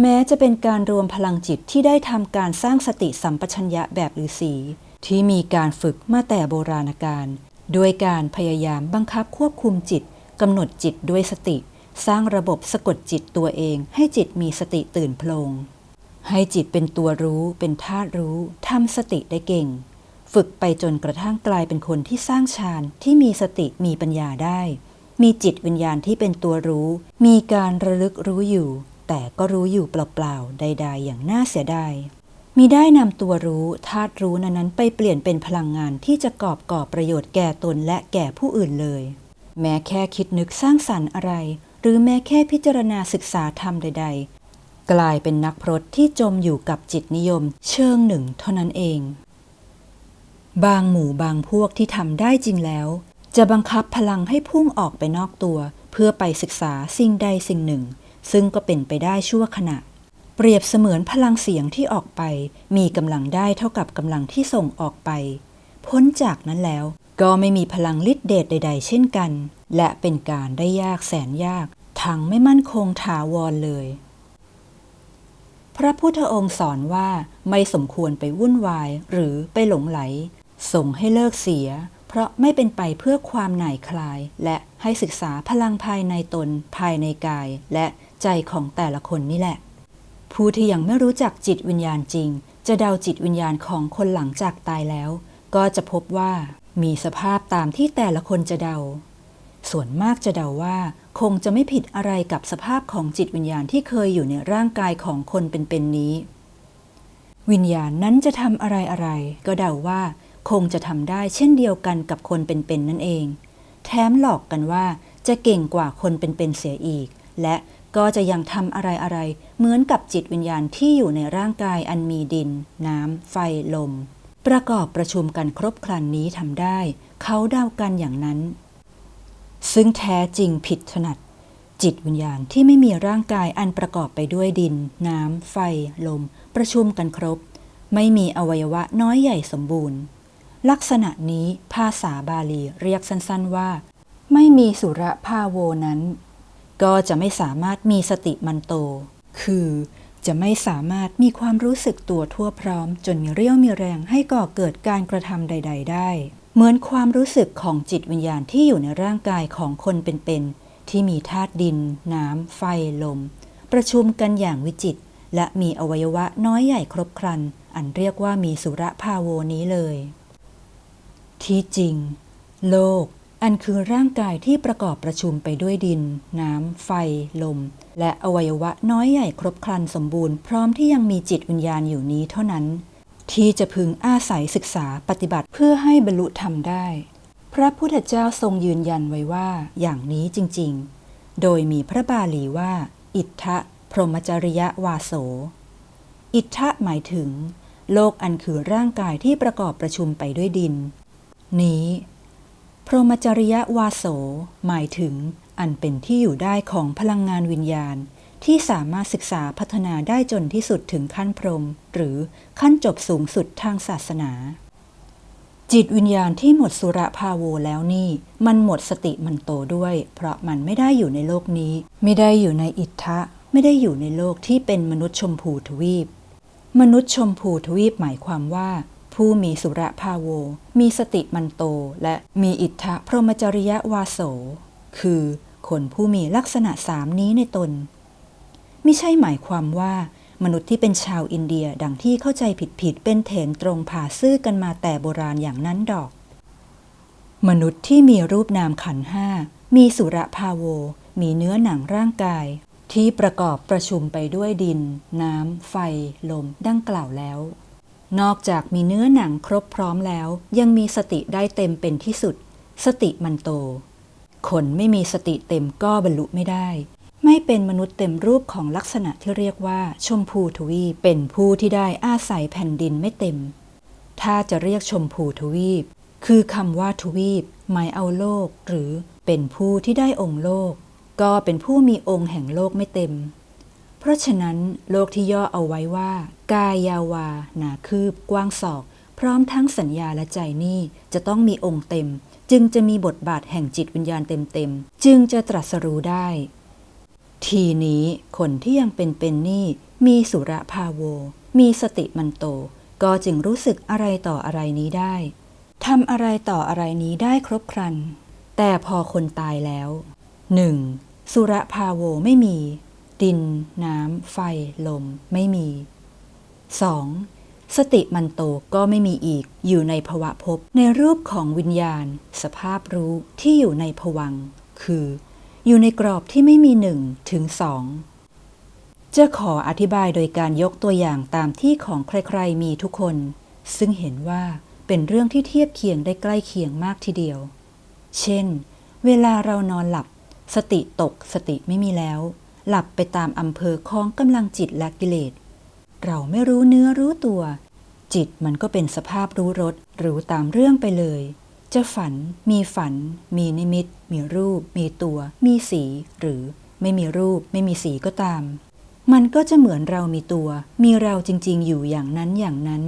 แม้จะเป็นการรวมพลังจิตที่ได้ทำการสร้างสติสัมปชัญญะแบบฤาษีที่มีการฝึกมาแต่โบราณกาลด้วยการพยายามบังคับควบคุมจิตกำหนดจิตด้วยสติ สร้างระบบสะกดจิตตัวเอง ให้จิตมีสติตื่นโพลงให้จิตเป็นตัวรู้เป็นธาตุรู้ทำสติได้เก่ง ฝึกไปจนกระทั่งกลายเป็นคนที่สร้างฌานที่มีสติมีปัญญาได้ มีจิตวิญญาณที่เป็นตัวรู้ มีการระลึกรู้อยู่ แต่ก็รู้อยู่เปล่าๆ ใด ๆ อย่างน่าเสียดายมีได้นำตัวรู้ธาตุรู้นั้นไปเปลี่ยนเป็นพลังงานที่จะกอบก่อประโยชน์แก่ตนและแก่ผู้อื่นเลย แม้แค่คิดนึกสร้างสรรค์อะไร หรือแม้แค่พิจารณาศึกษาธรรมใด ๆ กลายเป็นนักพรตที่จมอยู่กับจิตนิยม เชิงหนึ่งเท่านั้นเอง บางหมู่บางพวกที่ทำได้จริงแล้ว จะบังคับพลังให้พุ่งออกไปนอกตัว เพื่อไปศึกษาสิ่งใดสิ่งหนึ่ง ซึ่งก็เป็นไปได้ชั่วขณะ เปรียบเสมือนพลังเสียงที่ออกไป มีกำลังได้เท่ากับกำลังที่ส่งออกไป พ้นจากนั้นแล้วก็ไม่มีพลังฤทธิเดชใด ๆ เช่นกัน และเป็นการได้ยากแสนยาก ทั้งไม่มั่นคงถาวรเลย พระพุทธองค์สอนว่าไม่สมควรไปวุ่นวายหรือไปหลงไหล ส่งให้เลิกเสีย เพราะไม่เป็นไปเพื่อความหน่ายคลาย และให้ศึกษาพลังภายในตน ภายในกาย และ ใจของแต่ละคนนี่แหละ ผู้ที่ยังไม่รู้จักจิตวิญญาณจริง จะเดาจิตวิญญาณของคนหลังจากตายแล้ว ก็จะพบว่ามีสภาพตามที่แต่ละคนจะเดา ส่วนมากจะเดาว่า คงจะไม่ผิดอะไรกับสภาพของจิตวิญญาณที่เคยอยู่ในร่างกายของคนเป็นๆนนี้ วิญญาณนั้นจะทำอะไรอะไรก็เดาว่า คงจะทำได้เช่นเดียวกันกับคนเป็นๆนนั่นเอง แถมหลอกกันว่าจะเก่งกว่าคนเป็นๆเสียอีก และ ก็จะยังทำอะไรอะไร เหมือนกับจิตวิญญาณที่อยู่ในร่างกายอันมีดิน น้ำ ไฟ ลม ประกอบประชุมกันครบครันนี้ทำได้ เขาเดากันอย่างนั้น ซึ่งแท้จริงผิดถนัด จิตวิญญาณที่ไม่มีร่างกายอันประกอบไปด้วยดิน น้ำ ไฟ ลม ประชุมกันครบ ไม่มีอวัยวะน้อยใหญ่สมบูรณ์ ลักษณะนี้ภาษาบาลีเรียกสั้นๆว่า ไม่มีสุระภาโวนั้น ก็จะไม่สามารถมีสติมันโต คือจะไม่สามารถมีความรู้สึกตัวทั่วพร้อม จนมีเรี่ยวมีแรงให้ก่อเกิดการกระทำใด ๆ ได้ เหมือนความรู้สึกของจิตวิญญาณที่อยู่ในร่างกายของคนเป็นๆที่มีธาตุดิน น้ำ ไฟ ลม ประชุมกันอย่างวิจิต และมีอวัยวะน้อยใหญ่ครบครัน อันเรียกว่ามีสุระภาโวนี้เลย ที่จริง โลก อันคือร่างกายที่ประกอบประชุมไปด้วยดิน น้ำ ไฟ ลม และอวัยวะน้อยใหญ่ครบครันสมบูรณ์พร้อมที่ยังมีจิตวิญญาณอยู่นี้เท่านั้น ที่จะพึงอาศัยศึกษาปฏิบัติเพื่อให้บรรลุธรรมได้ พระพุทธเจ้าทรงยืนยันไว้ว่าอย่างนี้จริง ๆ โดยมีพระบาลีว่า อิทธะพรหมจริยวาโส อิทธะหมายถึง โลกอันคือร่างกายที่ประกอบประชุมไปด้วยดิน นี้ พรหมจริยวาโส หมายถึงอันเป็นที่อยู่ได้ของพลังงานวิญญาณ ที่สามารถศึกษาพัฒนาได้จนที่สุดถึงขั้นพรหมหรือขั้นจบสูงสุดทางศาสนา จิตวิญญาณที่หมดสุระภาโวแล้วนี่ มันหมดสติมันโตด้วย เพราะมันไม่ได้อยู่ในโลกนี้ ไม่ได้อยู่ในอิทธะ ไม่ได้อยู่ในโลกที่เป็นมนุษย์ชมพูทวีป มนุษย์ชมพูทวีปหมายความว่า ผู้มีสุระภาโว มีสติมันโต และมีอิทธะพรหมจริยวาโส คือคนผู้มีลักษณะสามนี้ในตน ไม่ใช่หมายความว่ามนุษย์ที่เป็นชาวอินเดียดังที่เข้าใจผิดๆเป็นเถนตรงผ่าซื่อกันมาแต่โบราณอย่างนั้นดอก มนุษย์ที่มีรูปนามขันห้า มีสุระภาโว มีเนื้อหนังร่างกาย ที่ประกอบประชุมไปด้วยดิน น้ำ ไฟ ลม ดังกล่าวแล้ว นอกจากมีเนื้อหนังครบพร้อมแล้ว ยังมีสติได้เต็มเป็นที่สุด สติมันโต คนไม่มีสติเต็มก็บรรลุไม่ได้ ไม่เป็นมนุษย์เต็มรูปของลักษณะที่เรียกว่า ชมพูทวีปเป็นผู้ที่ได้อาศัยแผ่นดินไม่เต็ม ถ้าจะเรียกชมพูทวีป คือคำว่าทวีป หมายเอาโลก หรือเป็นผู้ที่ได้องค์โลก ก็เป็นผู้มีองค์แห่งโลกไม่เต็ม เพราะฉะนั้นโลกที่ย่อเอาไว้ว่า กายาวา หนาคืบ กว้างศอก พร้อมทั้งสัญญาและใจนี่จะต้องมีองค์เต็ม จึงจะมีบทบาทแห่งจิตวิญญาณเต็มๆ จึงจะตรัสรู้ได้ ทีนี้คนที่ยังเป็นเป็นนี่มีสุระภาโว มีสติมันโต ก็จึงรู้สึกอะไรต่ออะไรนี้ได้ทำอะไรต่ออะไรนี้ได้ครบครัน แต่พอคนตายแล้วหนึ่งสุระภาโวไม่มี ดิน น้ำ ไฟ ลม ไม่มี 2. สติมันโตก็ไม่มีอีก อยู่ในภวะภพในรูปของวิญญาณ สภาพรู้ที่อยู่ในภวัง คือ อยู่ในกรอบที่ไม่มีหนึ่งถึงสองจะขออธิบายโดยการยกตัวอย่างตามที่ของใครๆ มีทุกคน ซึ่งเห็นว่าเป็นเรื่องที่เทียบเคียงได้ใกล้เคียงมากทีเดียว เช่น เวลาเรานอนหลับ สติตกสติไม่มีแล้ว หลับไปตามอำเภอของกำลังจิตและกิเลส เราไม่รู้เนื้อรู้ตัว จิตมันก็เป็นสภาพรู้รสรู้ตามเรื่องไปเลย จะฝัน มีฝัน มีนิมิต มีรูป มีตัว มีสี หรือไม่มีรูป ไม่มีสีก็ตาม มันก็จะเหมือนเรามีตัว มีเราจริง ๆ อยู่อย่างนั้นอย่างนั้น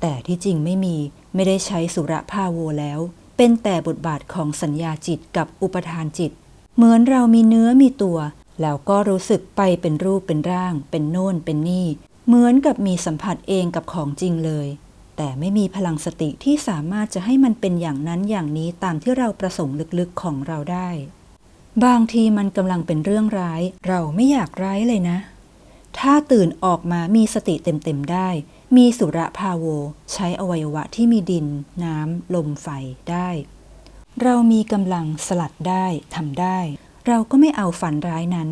แต่ที่จริงไม่มีไม่ได้ใช้สุระภาโวแล้ว เป็นแต่บทบาทของสัญญาจิตกับอุปทานจิต เหมือนเรามีเนื้อมีตัว แล้วก็รู้สึกไปเป็นรูปเป็นร่าง เป็นโน่นเป็นนี่ เหมือนกับมีสัมผัสเองกับของจริงเลย แต่ไม่มีพลังสติที่สามารถจะให้มันเป็นอย่างนั้นอย่างนี้ตามที่เราประสงค์ลึกๆของเราได้ บางทีมันกำลังเป็นเรื่องร้าย เราไม่อยากร้ายเลยนะ ถ้าตื่นออกมามีสติเต็มๆได้ มีสุรภาโว ใช้อวัยวะที่มีดิน น้ำลมไฟได้ เรามีกำลังสลัดได้ทำได้ เราก็ไม่เอาฝันร้ายนั้น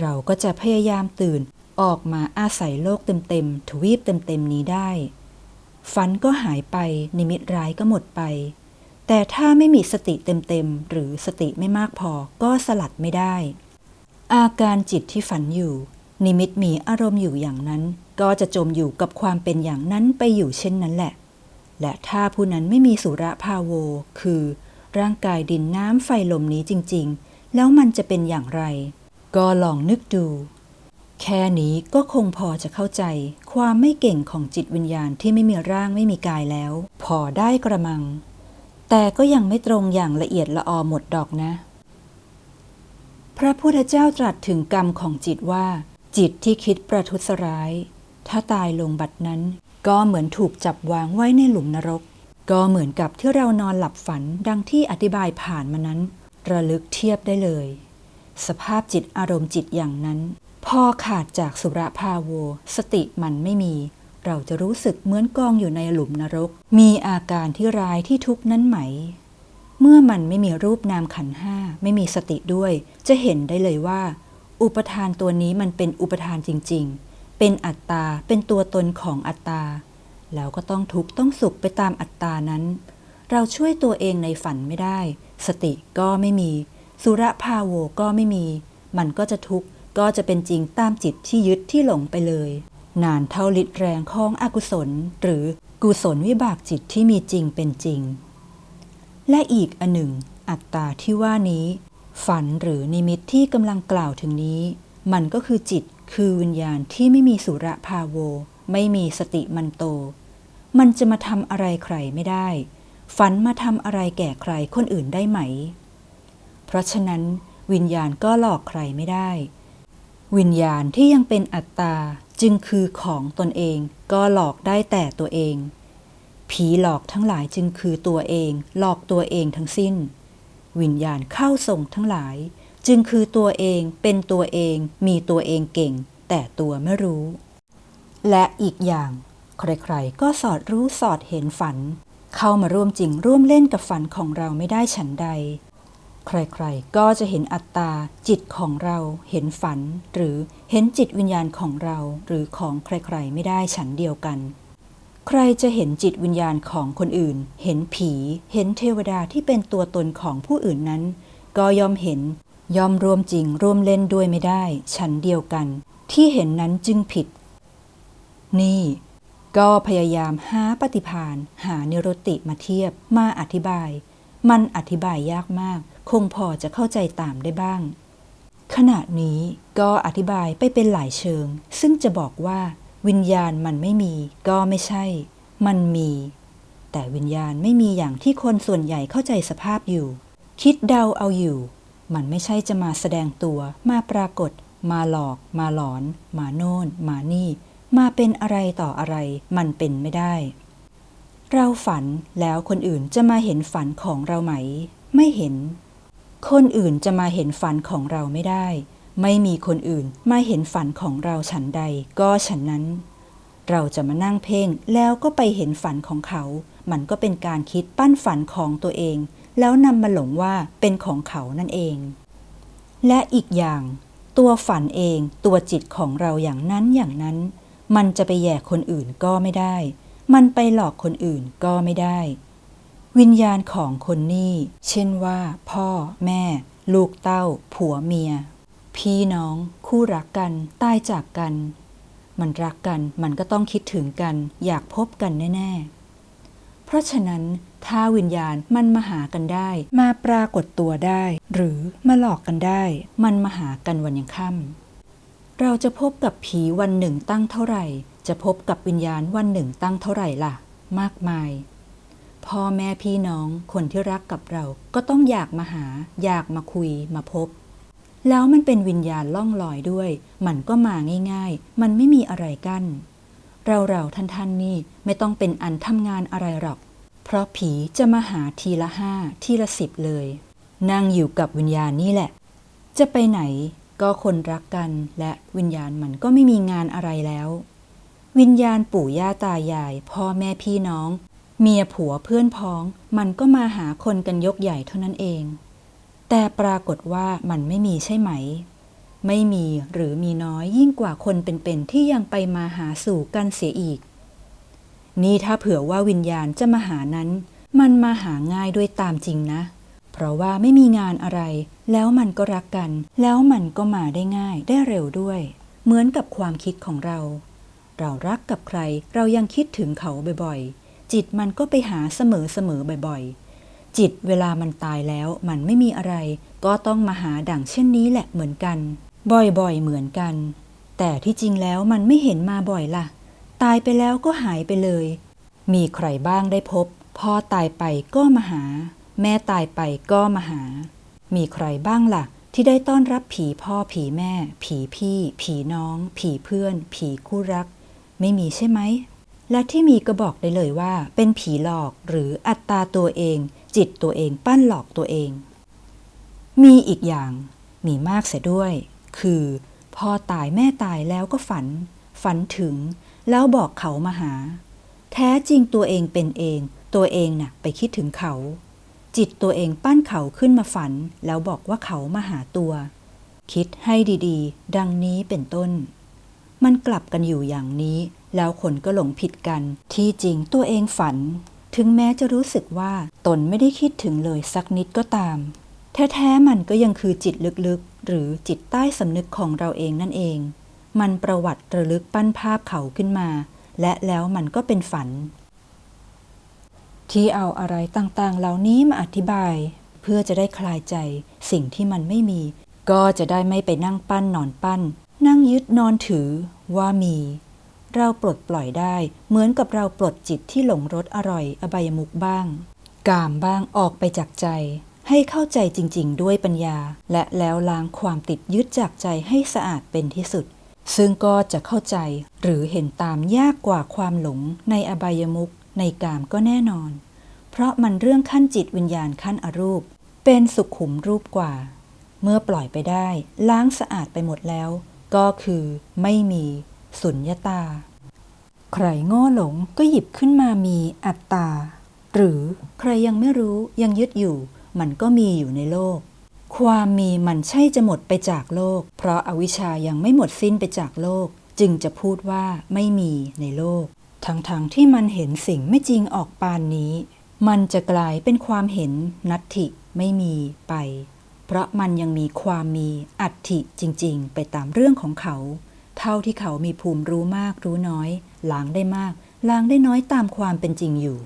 เราก็จะพยายามตื่นออกมาอาศัยโลกเต็มๆทวีปเต็มๆนี้ได้ ฝันก็หายไปนิมิตร้ายก็หมดไป แต่ถ้าไม่มีสติเต็มๆหรือสติไม่มากพอก็สลัดไม่ได้ อาการจิตที่ฝันอยู่ นิมิตมีอารมณ์อยู่อย่างนั้น ก็จะจมอยู่กับความเป็นอย่างนั้นไปอยู่เช่นนั้นแหละ และถ้าผู้นั้นไม่มีสุรภาโว คือ ร่างกายดินน้ำไฟลมนี้จริง ๆ แล้วมันจะเป็นอย่างไร ก็ลองนึกดู แค่นี้ก็คงพอจะเข้าใจ ความไม่เก่งของจิตวิญญาณที่ไม่มีร่างไม่มีกายแล้ว พอได้กระมัง แต่ก็ยังไม่ตรงอย่างละเอียดละออหมดดอกนะ พระพุทธเจ้าตรัสถึงกรรมของจิตว่า จิตที่คิดประทุษร้าย ถ้าตายลงบัดนั้น ก็เหมือนถูกจับวางไว้ในหลุมนรก ก็เหมือนกับที่เรานอนหลับฝันดังที่อธิบายผ่านมานั้น ระลึกเทียบได้เลย สภาพจิตอารมณ์จิตอย่างนั้น พอขาดจากสุระภาโว สติมันไม่มี เราจะรู้สึกเหมือนกองอยู่ในหลุมนรก มีอาการที่ร้ายที่ทุกข์นั้นไหม เมื่อมันไม่มีรูปนามขันห้าไม่มีสติด้วย จะเห็นได้เลยว่า อุปทานตัวนี้มันเป็นอุปทานจริง ๆ เป็นอัตตาเป็นตัวตนของอัตตาแล้วก็ต้องทุกข์ต้องสุขไปตามอัตตานั้น เราช่วยตัวเองในฝันไม่ได้ สติก็ไม่มี สุระภาโวก็ไม่มี มันก็จะทุกข์ก็จะเป็นจริงตามจิตที่ยึดที่หลงไปเลย นานเท่าฤทธิ์แรงของอกุศล หรือกุศลวิบากจิตที่มีจริงเป็นจริง และอีกอันหนึ่ง อัตตาที่ว่านี้ ฝันหรือนิมิตที่กำลังกล่าวถึงนี้ มันก็คือจิตคือวิญญาณที่ไม่มีสุระภาโว ไม่มีสติมันโต มันจะมาทำอะไรใครไม่ได้ ฝันมาทำอะไรแก่ใครคนอื่นได้ไหม เพราะฉะนั้นวิญญาณก็หลอกใครไม่ได้ วิญญาณที่ยังเป็นอัตตาจึงคือของตนเองก็หลอกได้แต่ตัวเอง ผีหลอกทั้งหลายจึงคือตัวเอง หลอกตัวเองทั้งสิ้น วิญญาณเข้าส่งทั้งหลาย จึงคือตัวเองเป็นตัวเองมีตัวเองเก่ง แต่ตัวไม่รู้ และอีกอย่าง ใครๆก็สอดรู้สอดเห็นฝัน เข้ามาร่วมจริงร่วมเล่นกับฝันของเราไม่ได้ฉันใด ใครๆ ก็จะเห็นอัตตาจิตของเรา เห็นฝัน หรือเห็นจิตวิญญาณของเรา หรือของใครๆ ไม่ได้ฉันเดียวกัน ใครจะเห็นจิตวิญญาณของคนอื่น เห็นผี เห็นเทวดาที่เป็นตัวตนของผู้อื่นนั้น ก็ยอมเห็นยอมร่วมจริงร่วมเล่นด้วยไม่ได้ ฉันเดียวกัน ที่เห็นนั้นจึงผิด นี่ ก็พยายามหาปฏิพานหานิโรติมาเทียบมาอธิบาย มันอธิบายยากมาก คงพอจะเข้าใจตามได้บ้าง ขณะนี้ก็อธิบายไปเป็นหลายเชิง ซึ่งจะบอกว่า วิญญาณมันไม่มี ก็ไม่ใช่ มันมี แต่วิญญาณไม่มีอย่างที่คนส่วนใหญ่เข้าใจสภาพอยู่ คิดเดาเอาอยู่ มันไม่ใช่จะมาแสดงตัว มาปรากฏ มาหลอก มาหลอน มาโน่น มานี่ มาเป็นอะไรต่ออะไรมันเป็นไม่ได้ เราฝันแล้วคนอื่นจะมาเห็นฝันของเราไหม ไม่เห็น คนอื่นจะมาเห็นฝันของเราไม่ได้ ไม่มีคนอื่นมาเห็นฝันของเราฉันใด ก็ฉันนั้น เราจะมานั่งเพ่งแล้วก็ไปเห็นฝันของเขา มันก็เป็นการคิดปั้นฝันของตัวเอง แล้วนำมาหลงว่าเป็นของเขานั่นเอง และอีกอย่างตัวฝันเองตัวจิตของเราอย่างนั้นอย่างนั้น มันจะไปแย่คนอื่นก็ไม่ได้ มันไปหลอกคนอื่นก็ไม่ได้ วิญญาณของคนนี่เช่นว่า พ่อ แม่ ลูกเต้า ผัวเมีย พี่น้อง คู่รักกันตายจากกัน มันรักกันมันก็ต้องคิดถึงกัน อยากพบกันแน่ ๆ เพราะฉะนั้นถ้าวิญญาณมันมาหากันได้ มาปรากฏตัวได้ หรือมาหลอกกันได้ มันมาหากันวันยังค่ำ เราจะพบกับผีวันหนึ่งตั้งเท่าไหร่ จะพบกับวิญญาณวันหนึ่งตั้งเท่าไหร่ล่ะ มากมาย พ่อแม่พี่น้องคนที่รักกับเราก็ต้องอยากมาหา อยากมาคุยมาพบ แล้วมันเป็นวิญญาณล่องลอยด้วย มันก็มาง่ายๆ มันไม่มีอะไรกัน้น เราเราท่านท่านนี่ไม่ต้องเป็นอันทำงานอะไรหรอก เพราะผีจะมาหาทีละห้าทีละสิบเลย นั่งอยู่กับวิญญาณนี่แหละ จะไปไหน ก็คนรักกันและวิญญาณมันก็ไม่มีงานอะไรแล้ว วิญญาณปู่ย่าตายาย พ่อแม่พี่น้อง เมียผัวเพื่อนพ้อง มันก็มาหาคนกันยกใหญ่เท่านั้นเอง แต่ปรากฏว่ามันไม่มีใช่ไหม ไม่มีหรือมีน้อยยิ่งกว่าคนเป็นๆที่ยังไปมาหาสู่กันเสียอีก นี่ถ้าเผื่อว่าวิญญาณจะมาหานั้น มันมาหาง่ายด้วยตามจริงนะ เพราะว่าไม่มีงานอะไร แล้วมันก็รักกัน แล้วมันก็มาได้ง่ายได้เร็วด้วย เหมือนกับความคิดของเรา เรารักกับใครเรายังคิดถึงเขาบ่อยๆ จิตมันก็ไปหาเสมอๆบ่อยๆ จิตเวลามันตายแล้วมันไม่มีอะไร ก็ต้องมาหาดั่งเช่นนี้แหละเหมือนกัน บ่อยๆเหมือนกัน แต่ที่จริงแล้วมันไม่เห็นมาบ่อยล่ะ ตายไปแล้วก็หายไปเลย มีใครบ้างได้พบพ่อตายไปก็มาหา แม่ตายไปก็มาหา มีใครบ้างล่ะ ที่ได้ต้อนรับผีพ่อผีแม่ ผีพี่ ผีน้อง ผีเพื่อน ผีคู่รัก ไม่มีใช่ไหม และที่มีก็บอกได้เลยว่า เป็นผีหลอกหรืออัตตาตัวเอง จิตตัวเองปั้นหลอกตัวเอง มีอีกอย่าง มีมากเสียด้วย คือพ่อตายแม่ตายแล้วก็ฝัน ฝันถึง แล้วบอกเขามาหา แท้จริงตัวเองเป็นเอง ตัวเองน่ะ ไปคิดถึงเขา จิตตัวเองปั้นเขาขึ้นมาฝัน แล้วบอกว่าเขามาหาตัว คิดให้ดีๆ ดังนี้เป็นต้น มันกลับกันอยู่อย่างนี้ แล้วคนก็หลงผิดกัน ที่จริงตัวเองฝัน ถึงแม้จะรู้สึกว่าตนไม่ได้คิดถึงเลยสักนิดก็ตาม แท้ๆมันก็ยังคือจิตลึกๆ หรือจิตใต้สำนึกของเราเองนั่นเอง มันประวัติระลึกปั้นภาพเขาขึ้นมา และแล้วมันก็เป็นฝัน ที่เอาอะไรต่างๆ เหล่านี้มาอธิบาย เพื่อจะได้คลายใจสิ่งที่มันไม่มี ก็จะได้ไม่ไปนั่งปั้นนอนปั้น นั่งยึดนอนถือว่ามี เราปลดปล่อยได้เหมือนกับเราปลดจิตที่หลงรสอร่อยอบายมุกบ้าง กามบ้างออกไปจากใจ ให้เข้าใจจริง ๆ ด้วยปัญญา และแล้วล้างความติดยึดจากใจให้สะอาดเป็นที่สุด ซึ่งก็จะเข้าใจหรือเห็นตามยากกว่าความหลงในอบายมุก ในกามก็แน่นอน เพราะมันเรื่องขั้นจิตวิญญาณขั้นอรูป เป็นสุขุมรูปกว่า เมื่อปล่อยไปได้ ล้างสะอาดไปหมดแล้ว ก็คือไม่มีสุญญตา ใครโง่หลงก็หยิบขึ้นมามีอัตตา หรือใครยังไม่รู้ยังยึดอยู่ มันก็มีอยู่ในโลก ความมีมันใช่จะหมดไปจากโลก เพราะอาวิชชายังไม่หมดสิ้นไปจากโลก จึงจะพูดว่าไม่มีในโลก ทั้งๆทที่มันเห็นสิ่งไม่จริงออกปานนี้ มันจะกลายเป็นความเห็นนัตถิไม่มีไป เพราะมันยังมีความมีอัตถิจริงๆ ไปตามเรื่องของเขา เท่าที่เขามีภูมิรู้มากรู้น้อยล้างได้มากล้างได้น้อยตามความเป็นจริงอยู่